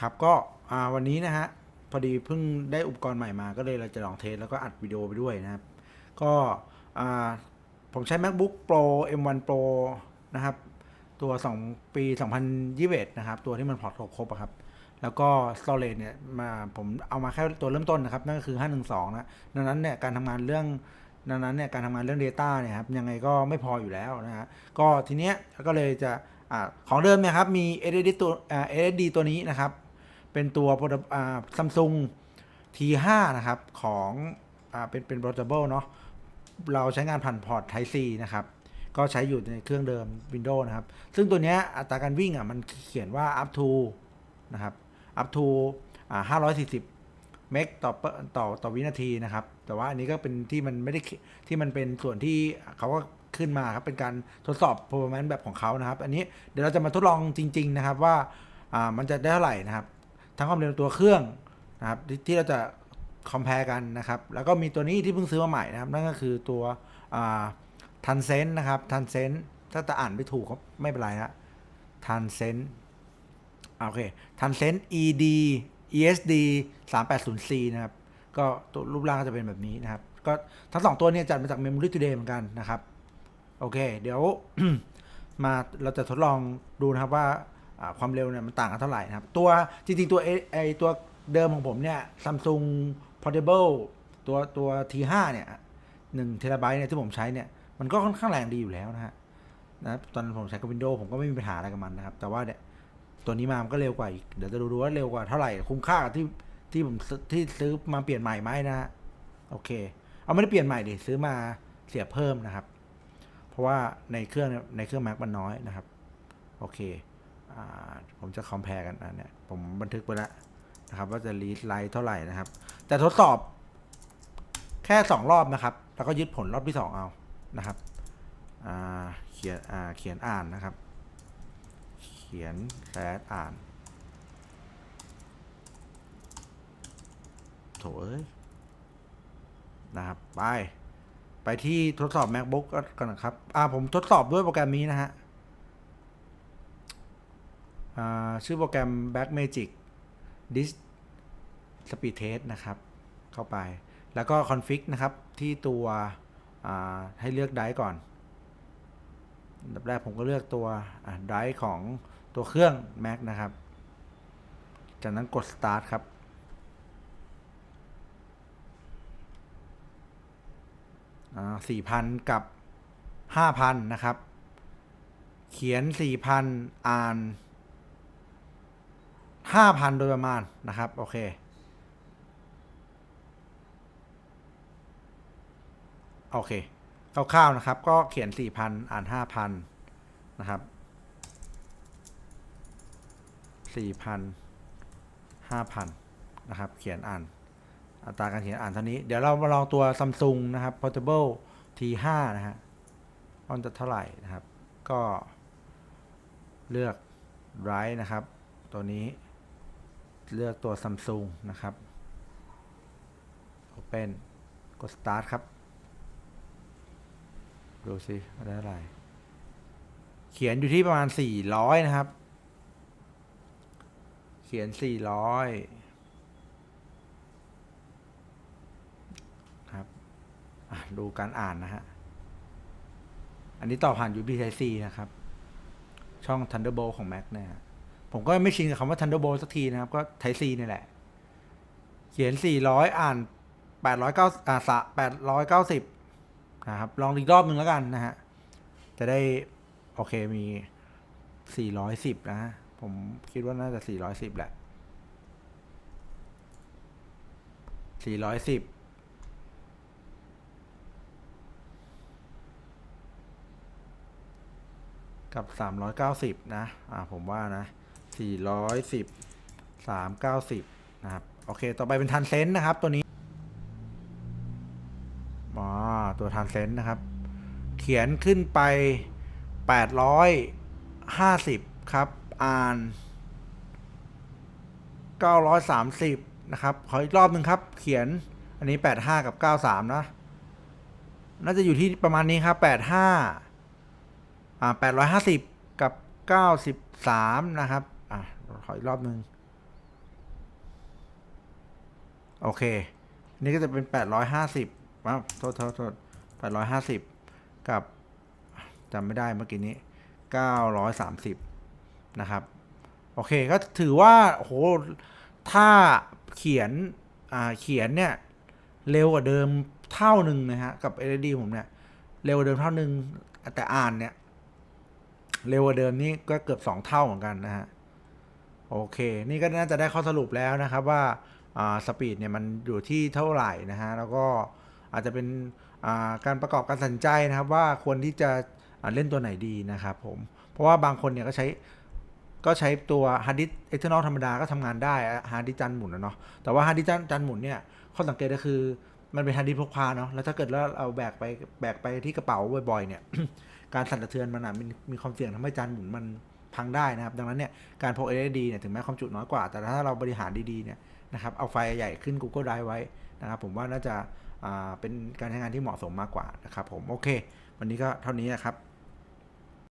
ครับก็วันนี้นะฮะพอดีเพิ่งได้อุปกรณ์ใหม่มาก็เลยเราจะลองเทสแล้วก็อัดวิดีโอไปด้วยนะครับ ก็ผมใช้ macbook pro m1 pro นะครับ ตัว 2 ปี 2021 นะครับ ตัวที่มันพอร์ตครบอะครับ แล้วก็ storage เนี่ยมาผมเอามาแค่ตัวเริ่มต้นนะครับ นั่นก็คือ 512 นะดังนั้นเนี่ยการทำงานเรื่องดังนั้นเนี่ยการทำงานเรื่อง Data เนี่ยครับยังไงก็ไม่พออยู่แล้วนะฮะก็ทีเนี้ยก็เลยจะอาของเดิมเนี่ยครับมี SSD ตัว SSD ตัวนี้นะครับ เป็นตัวซัมซุง T5 นะครับของอเป็นเป็น portable เนาะเราใช้งานผ่านพอร์ต Type C นะครับ ก็ใช้อยู่ในเครื่องเดิม Windows นะครับ ซึ่งตัวเนี้ยอัตราการวิ่งอะมันเขียนว่า up to นะครับ up to อ่า540 เมกต่อเปอร์ต่อต่อวินาทีนะครับ แต่ว่าอันนี้ก็เป็นที่มันไม่ได้ที่มันเป็นส่วนที่เขาก็ขึ้นมาครับ เป็นการทดสอบ performance แบบของเขานะครับ อันนี้เดี๋ยวเราจะมาทดลองจริง ๆ นะครับว่าอ่ามันจะได้เท่าไหร่นะครับ ทั้งความเร็วตัวเครื่องนะครับที่ที่เราจะ compare กันนะครับ แล้วก็มีตัวนี้ที่เพิ่งซื้อมาใหม่นะครับ นั่นก็คือตัวทันเซนนะครับทันเซนถ้าจะอ่านไม่ถูกก็ไม่เป็นไรฮะทันเซนโอเคทันเซน ED ESD 380C นะครับ ก็ตัวรูปร่างก็จะเป็นแบบนี้นะครับ ก็ทั้งสองตัวเนี้จัดมาจาก Memory Today เหมือนกันนะครับ โอเค เดี๋ยวมาเราจะทดลองดูนะครับว่า ความเร็วเนี่ยมันต่างกันเท่าไหร่นะครับ ตัวจริงๆตัวไอตัวเดิมของผมเนี่ย Samsung Portable ตัวตัว T5 เนี่ยหนึ่งเทราไบต์เนี่ยที่ผมใช้เนี่ยมันก็ค่อนข้างแรงดีอยู่แล้วนะฮะนะตอนผมใช้กับ Windows ผมก็ไม่มีปัญหาอะไรกับมันนะครับ แต่ว่าเนี่ยตัวนี้มามันก็เร็วกว่าอีก เดี๋ยวจะดูดูว่าเร็วกว่าเท่าไหร่ คุ้มค่ากับที่ที่ผมที่ซื้อมาเปลี่ยนใหม่ไหมนะฮะโอเค เอาไม่ได้เปลี่ยนใหม่ดิซื้อมาเสียเพิ่มนะครับ เพราะว่าในเครื่องในเครื่อง Mac มันน้อยนะครับ โอเค ผมจะคอมเพลกันอันเนี่ยผมบันทึกไปแล้วนะครับ ว่าจะรีดไลท์เท่าไหร่นะครับ แต่ทดสอบแค่สองรอบนะครับ แล้วก็ยึดผลรอบที่สองเอานะครับเขียนเขียนอ่านนะครับ เขียนแซดอ่านโถเอ้ยนะครับ ไป ไปที่ทดสอบ macbook กันนะครับ อ่า ผมทดสอบด้วยโปรแกรมนี้นะฮะ ชื่อโปรแกรม Backmagic Disk Speed Test นะครับ เข้าไป แล้วก็ config นะครับ ที่ตัวให้เลือกไดก่อนดับแรกผมก็เลือกตัวไดของตัวเครื่อง Mac นะครับ จากนั้นกด start ครับสี่พันกับห้าพันนะครับ เขียนสี่พันอ่าน ห้าพันโดยประมาณนะครับ โอเค โอเคคร่าวๆนะครับ ก็เขียนสี่พันอ่านห้าพันนะครับสี่พันห้าพันนะครับ เขียนอ่าน อัตราการเขียนอ่านเท่านี้ เดี๋ยวเรามาลองตัว Samsung นะครับ Portable T5 นะฮะว่ามันจะเท่าไหร่นะครับ ก็เลือก Right นะครับ ตัวนี้ เลือกตัว Samsung นะครับ Open กด Start ครับ ดูสิได้อะไร เขียนอยู่ที่ประมาณ 400 นะครับ เขียน 400 ครับดูการอ่านนะฮะ อันนี้ต่อผ่าน USB Type C นะครับ ช่อง Thunderbolt ของ Mac เนี่ยฮะ ผมก็ไม่ชินกับคำว่า Thunderbolt สักทีนะครับ ก็ Type C นี่แหละ เขียน 400 อ่าน 809อ่า890 นะครับ ลองอีกรอบหนึ่งแล้วกันนะฮะ จะได้ โอเคมี 410 นะฮะผมคิดว่าน่าจะ 410 แหละ 410กับ 390 นะ อ่า ผมว่านะ 410 390 นะครับ โอเค ต่อไปเป็นทันเซนนะครับ ตัวนี้อ๋อตัวทันเซนนะครับ เขียนขึ้นไป 850 ครับ อ่าน 930 นะครับ ขออีกรอบหนึ่งครับ เขียนอันนี้ 85 กับ 93 นะ น่าจะอยู่ที่ประมาณนี้ครับ 85อ่า850 กับ 93 นะครับ ขออีกรอบหนึ่งโอเค นี่ก็จะเป็น 850ว้าวโทษโทษโทษ850 กับจำไม่ได้เมื่อกี้นี้ 930 นะครับ โอเค ก็ถือว่าโหถ้าเขียนอ่าเขียนเนี่ย เร็วกว่าเดิมเท่าหนึ่งนะฮะ กับ LED ผมเนี่ย เร็วกว่าเดิมเท่าหนึ่งแต่อ่านเนี่ย เร็วกว่าเดิมนี่ก็เกือบสองเท่าเหมือนกันนะฮะ โอเค นี่ก็น่าจะได้ข้อสรุปแล้วนะครับว่าสปีดเนี่ยมันอยู่ที่เท่าไหร่นะฮะ แล้วก็อาจจะเป็นาการประกอบการตัดสินใจนะครับว่าควรที่จะเล่นตัวไหนดีนะครับผม เพราะว่าบางคนเนี่ยก็ใช้ก็ใช้ตัวฮาร์ดดิสเอ็กเทอร์นอลธรรมดาก็ทำงานได้ฮาร์ดดิสจานหมุนนะเนาะ แต่ว่าฮาร์ดดิสจานหมุนเนี่ยข้อสังเกตก็คือมันเป็นฮาร์ดดิสพกพาเนาะ แล้วถ้าเกิดว่าเราแบกไปแบกไปที่กระเป๋าบ่อยๆเนี่ย การสั่นสะเทือนมันอะมีมีความเสี่ยงทำให้จานหมุนมัน พังได้นะครับ ดังนั้นเนี่ยการพก LED เนี่ยถึงแม้ความจุน้อยกว่า แต่ถ้าเราบริหารดีๆเนี่ยนะครับเอาไฟใหญ่ขึ้น Google Drive ไว้นะครับผมว่าน่าจะเป็นการใช้งานที่เหมาะสมมากกว่านะครับผมโอเค วันนี้ก็เท่านี้นะครับ